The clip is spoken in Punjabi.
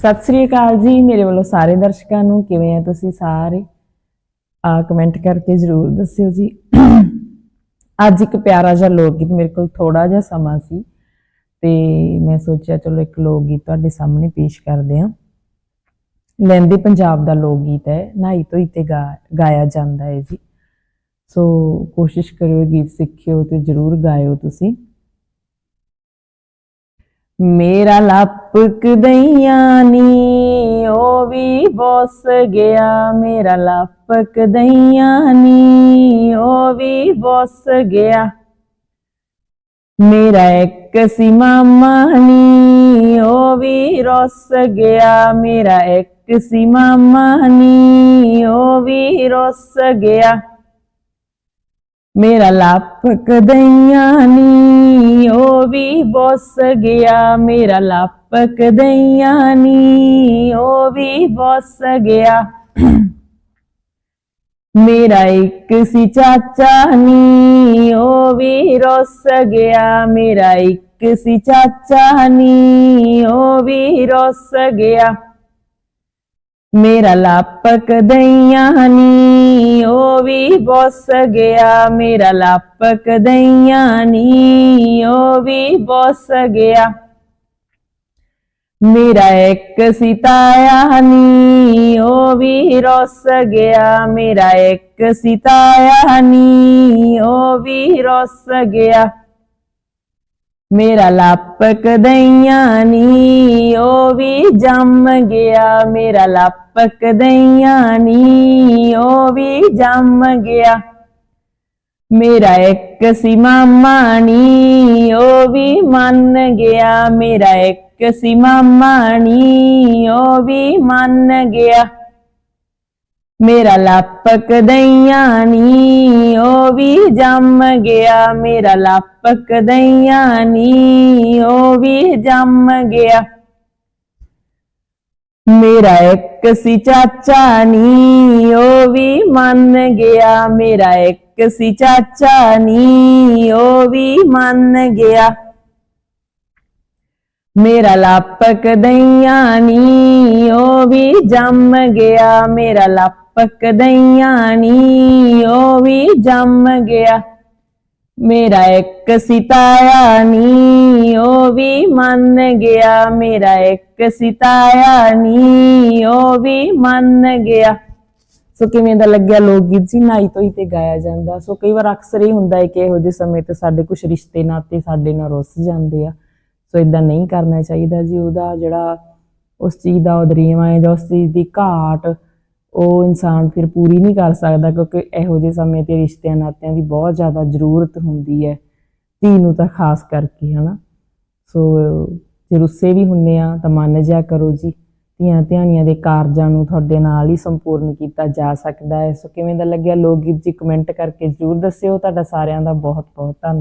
ਸਤਿ ਸ੍ਰੀ ਅਕਾਲ ਜੀ, ਮੇਰੇ ਵੱਲੋਂ ਸਾਰੇ ਦਰਸ਼ਕਾਂ ਨੂੰ ਕਿਵੇਂ ਆ ਤੁਸੀਂ ਸਾਰੇ? ਆ ਕਮੈਂਟ ਕਰਕੇ ਜਰੂਰ ਦੱਸਿਓ ਜੀ। ਅੱਜ ਇੱਕ ਪਿਆਰਾ ਜਿਹਾ ਲੋਕ ਗੀਤ ਮੇਰੇ ਕੋਲ ਥੋੜਾ ਜਿਹਾ ਸਮਾਂ ਸੀ ਤੇ ਮੈਂ ਸੋਚਿਆ ਚਲੋ ਇੱਕ ਲੋਕ ਗੀਤ ਤੁਹਾਡੇ ਸਾਹਮਣੇ ਪੇਸ਼ ਕਰਦੇ ਹਾਂ। ਲਹਿੰਦੇ ਪੰਜਾਬ ਦਾ ਲੋਕ ਗੀਤ ਹੈ ਨਾਈ ਧੋਈ ਤੇ ਗਾ- ਗਾਇਆ ਜਾਂਦਾ ਹੈ ਜੀ। ਸੋ ਕੋਸ਼ਿਸ਼ ਕਰਿਓ ਗੀਤ ਸਿੱਖਿਓ ਤੇ ਜਰੂਰ ਗਾਇਓ ਤੁਸੀਂ। ਮੇਰਾ ਲਾਪਕ ਦਈਆਂ ਨੀ, ਉਹ ਵੀ ਬੋਸ ਗਿਆ। ਮੇਰਾ ਲਾਪਕ ਦਈਆਂ ਨੀ, ਉਹ ਵੀ ਬੋਸ ਗਿਆ। ਮੇਰਾ ਇੱਕ ਸੀ ਮਾਮਾ ਨੀ, ਉਹ ਵੀ ਰੋਸ ਗਿਆ। ਮੇਰਾ ਇੱਕ ਸੀ ਮਾਮਾ ਨੀ, ਉਹ ਵੀ ਰੋਸ ਗਿਆ। ਮੇਰਾ ਲੱਪਕ ਦਈਆਂ ਨੀ ਉਹ ਵੀ ਬੋਸ ਗਿਆ ਮੇਰਾ ਲੱਪਕ ਦਈਆਂ ਨੀ ਉਹ ਵੀ ਬੋਸ ਗਿਆ ਮੇਰਾ ਇੱਕ ਸੀ ਚਾਚਾ ਨੀ ਉਹ ਵੀ ਰੁੱਸ ਗਿਆ ਮੇਰਾ ਇੱਕ ਸੀ ਚਾਚਾ ਨੀ ਉਹ ਵੀ ਰੁੱਸ ਗਿਆ ਮੇਰਾ ਲਾਪਕ ਦਈਆਂ ਨੀ ਉਹ ਵੀ ਬੋਸ ਗਿਆ। ਮੇਰਾ ਲਾਪਕ ਦਈਆਂ ਨੀ ਉਹ ਵੀ ਬੋਸ ਗਿਆ। ਮੇਰਾ ਇੱਕ ਸਿਤਾਇਆ ਨੀ ਉਹ ਵੀ ਰੁੱਸ ਗਿਆ। ਮੇਰਾ ਇੱਕ ਸਿਤਾਇਆ ਨੀ ਉਹ ਵੀ ਰੁੱਸ ਗਿਆ। ਮੇਰਾ ਲੱਪਕ ਦਈਆਂ ਨੀ, ਉਹ ਵੀ ਜੰਮ ਗਿਆ। ਮੇਰਾ ਲੱਪਕ ਦਈਆਂ ਨੀ, ਉਹ ਵੀ ਜੰਮ ਗਿਆ। ਮੇਰਾ ਇੱਕ ਸੀ ਮਾਮਾ ਨੀ, ਉਹ ਵੀ ਮੰਨ ਗਿਆ। ਮੇਰਾ ਇੱਕ ਸੀ ਮਾਮਾ ਨੀ, ਉਹ ਵੀ ਮੰਨ ਗਿਆ। ਮੇਰਾ ਲਾਪਕ ਦਈਆਂ ਨੀ, ਉਹ ਵੀ ਜੰਮ ਗਿਆ। ਮੇਰਾ ਲਾਪਕ ਦਈਆਂ ਨੀ, ਉਹ ਵੀ ਜੰਮ ਗਿਆ। ਮੇਰਾ ਇੱਕ ਸੀ ਚਾਚਾ ਨੀ, ਉਹ ਵੀ ਮੰਨ ਗਿਆ। ਮੇਰਾ ਇੱਕ ਸੀ ਚਾਚਾ ਨੀ, ਉਹ ਵੀ ਮੰਨ ਗਿਆ। ਮੇਰਾ ਲਾਪਕ ਦਈਆਂ ਨੀ, ਉਹ ਵੀ ਜੰਮ ਗਿਆ। ਮੇਰਾ ਲਾਪਕ ਦਈਆਂ ਨੀ, ਉਹ ਵੀ ਜੰਮ ਗਿਆ। ਮੇਰਾ ਇੱਕ ਸਿਤਾਇਆ ਨੀ, ਉਹ ਵੀ ਮੰਨ ਗਿਆ। ਮੇਰਾ ਇੱਕ ਸਿਤਾਇਆ ਨੀ, ਉਹ ਵੀ ਮੰਨ ਗਿਆ। ਸੋ ਕਿਵੇਂ ਦਾ ਲੱਗਿਆ ਲੋਕ ਗੀਤ ਜੀ? ਨਾਈ ਤੋਈ ਤੇ ਗਾਇਆ ਜਾਂਦਾ। ਸੋ ਕਈ ਵਾਰ ਅਕਸਰ ਹੀ ਹੁੰਦਾ ਹੈ ਕਿ ਇਹੋ ਜਿਹੇ ਸਮੇਂ ਤੇ ਸਾਡੇ ਕੁਝ ਰਿਸ਼ਤੇ ਨਾਤੇ ਸਾਡੇ ਨਾਲ ਰੁੱਸ ਜਾਂਦੇ ਆ। ਸੋ ਇਦਾਂ ਨਹੀਂ ਕਰਨਾ ਚਾਹੀਦਾ ਜੀ, ਉਹਦਾ ਜਿਹੜਾ ਉਸ ਚੀਜ਼ ਦਾ ਉਦਰੀਵਾ ਹੈ ਜਾਂ ਉਸ ਚੀਜ਼ ਦੀ ਘਾਟ, ਉਹ ਇਨਸਾਨ ਫਿਰ ਪੂਰੀ ਨਹੀਂ ਕਰ ਸਕਦਾ ਕਿਉਂਕਿ ਇਹੋ ਜਿਹੇ ਸਮੇਂ ਤੇ ਰਿਸ਼ਤਿਆਂ ਨਾਤਿਆਂ ਦੀ ਬਹੁਤ ਜ਼ਿਆਦਾ ਜ਼ਰੂਰਤ ਹੁੰਦੀ ਹੈ, ਧੀ ਨੂੰ ਤਾਂ ਖਾਸ ਕਰਕੇ, ਹਨਾ? ਸੋ ਜੇ ਰੁੱਸੇ ਵੀ ਹੁੰਨੇ ਆ ਤਾਂ ਮੰਨ ਜਿਆ ਕਰੋ ਜੀ, ਧੀਆਂ ਧਿਆਣੀਆਂ ਦੇ ਕਾਰਜਾਂ ਨੂੰ ਤੁਹਾਡੇ ਨਾਲ ਹੀ ਸੰਪੂਰਨ ਕੀਤਾ ਜਾ ਸਕਦਾ ਹੈ। ਸੋ ਕਿਵੇਂ ਦਾ ਲੱਗਿਆ ਲੋਕ ਗੀਤ ਜੀ ਕਮੈਂਟ ਕਰਕੇ ਜਰੂਰ ਦੱਸਿਓ। ਤੁਹਾਡਾ ਸਾਰਿਆਂ ਦਾ ਬਹੁਤ ਬਹੁਤ ਧੰਨਵਾਦ।